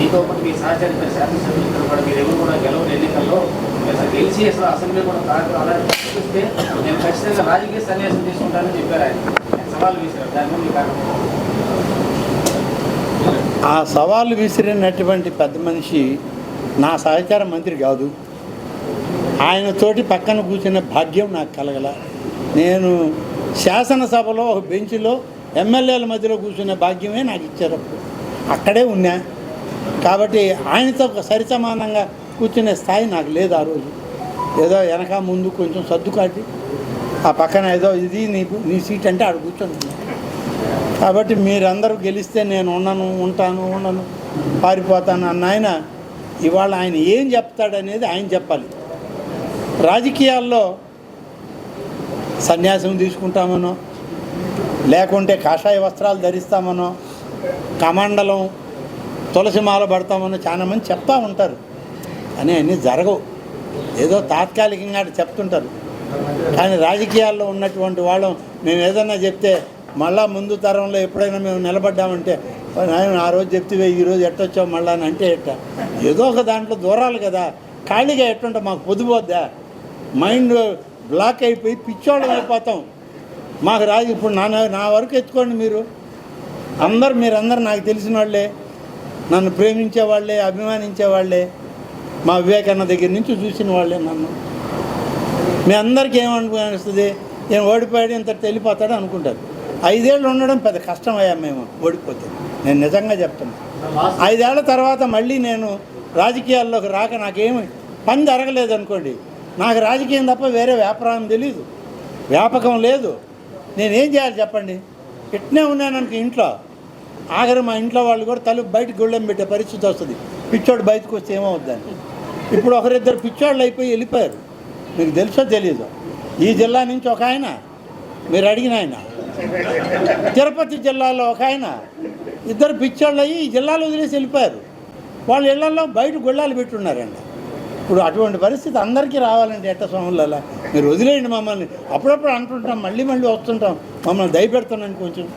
మీతో పాటు మీ సహచరి శాసనసభ్యులు ఇద్దరు కూడా మీరు ఎవరు కూడా గెలవని ఎన్నికల్లో గెలిచి అసలు అసెంబ్లీ కూడా కాదు అలాంటి చూస్తే నేను ఖచ్చితంగా రాజకీయ సన్యాసం తీసుకుంటానని చెప్పారు ఆయన. సవాల్ వేశారు దాని మీద మీ కారణం ఆ సవాళ్ళు విసిరినటువంటి పెద్ద మనిషి నా సహచార మంత్రి కాదు. ఆయనతోటి పక్కన కూర్చున్న భాగ్యం నాకు కలగల. నేను శాసనసభలో ఒక బెంచ్లో ఎమ్మెల్యేల మధ్యలో కూర్చునే భాగ్యమే నాకు ఇచ్చారు. అక్కడే ఉన్నా. కాబట్టి ఆయనతో ఒక సరిసమానంగా కూర్చునే స్థాయి నాకు లేదు ఆ రోజు. ఏదో వెనక ముందు కొంచెం సర్దుకాటి ఆ పక్కన ఏదో ఇది నీకు నీ సీట్ అంటే ఆడ కూర్చొని కాబట్టి మీరందరూ గెలిస్తే నేను ఉండను ఉంటాను ఉండను పారిపోతాను అన్న ఆయన ఇవాళ ఆయన ఏం చెప్తాడనేది ఆయన చెప్పాలి. రాజకీయాల్లో సన్యాసం తీసుకుంటామనో లేకుంటే కాషాయ వస్త్రాలు ధరిస్తామనో కమండలం తులసి మాల పడతామని చాలా మంది చెప్తా ఉంటారు. కానీ అన్నీ జరగవు. ఏదో తాత్కాలికంగా చెప్తుంటారు. కానీ రాజకీయాల్లో ఉన్నటువంటి వాళ్ళం మేము ఏదన్నా చెప్తే మళ్ళా ముందు తరంలో ఎప్పుడైనా మేము నిలబడ్డామంటే ఆ రోజు చెప్తే ఈ రోజు ఎట్టొచ్చావు మళ్ళా అని అంటే ఎట్ట? ఏదో ఒక దాంట్లో దూరాలు కదా. ఖాళీగా ఎట్టుంటే? మాకు పొద్దుపోద్దా మైండ్ బ్లాక్ అయిపోయి పిచ్చోళ్ళం అయిపోతాం. మాకు రాజు ఇప్పుడు నా నా వరకు ఎత్తుకోండి మీరు. అందరు మీరందరూ నాకు తెలిసిన వాళ్ళే నన్ను ప్రేమించే వాళ్ళే అభిమానించే వాళ్ళే మా వివేకన్న దగ్గర నుంచి చూసిన వాళ్ళే నన్ను. మీ అందరికీ ఏమనిపిస్తుంది? నేను ఓడిపోయాడు ఇంత తెలిపోతాడు అనుకుంటారు. ఐదేళ్ళు ఉండడం పెద్ద కష్టమయ్యా మేము ఓడిపోతే. నేను నిజంగా చెప్తాను ఐదేళ్ళ తర్వాత మళ్ళీ నేను రాజకీయాల్లోకి రాక నాకేమి పని జరగలేదు అనుకోండి. నాకు రాజకీయం తప్ప వేరే వ్యాపారం తెలీదు. వ్యాపకం లేదు. నేనేం చేయాలి చెప్పండి? ఇట్నే ఉన్నాను ఇంట్లో. ఆఖరి మా ఇంట్లో వాళ్ళు కూడా తలుపు బయటకు గుళ్ళెం పెట్టే పరిస్థితి వస్తుంది. పిచ్చోడు బయటకు వస్తే ఏమవుద్దని. ఇప్పుడు ఒకరిద్దరు పిచ్చోళ్ళు అయిపోయి వెళ్ళిపోయారు. మీకు తెలుసో తెలీదు? ఈ జిల్లా నుంచి ఒక ఆయన మీరు అడిగిన ఆయన. తిరుపతి జిల్లాలో ఒక ఆయన. ఇద్దరు పిచ్చోళ్ళు అయ్యి ఈ జిల్లాలో వదిలేసి వెళ్ళిపోయారు. వాళ్ళ ఇళ్ళలో బయట గుళ్ళాలు పెట్టున్నారండి ఇప్పుడు అటువంటి పరిస్థితి అందరికీ రావాలంటే ఎట్ట స్వాములలో? మీరు వదిలేయండి మమ్మల్ని. అప్పుడప్పుడు అంటుంటాం మళ్ళీ మళ్ళీ వస్తుంటాం. మమ్మల్ని దయపెడుతున్నాను కొంచెం.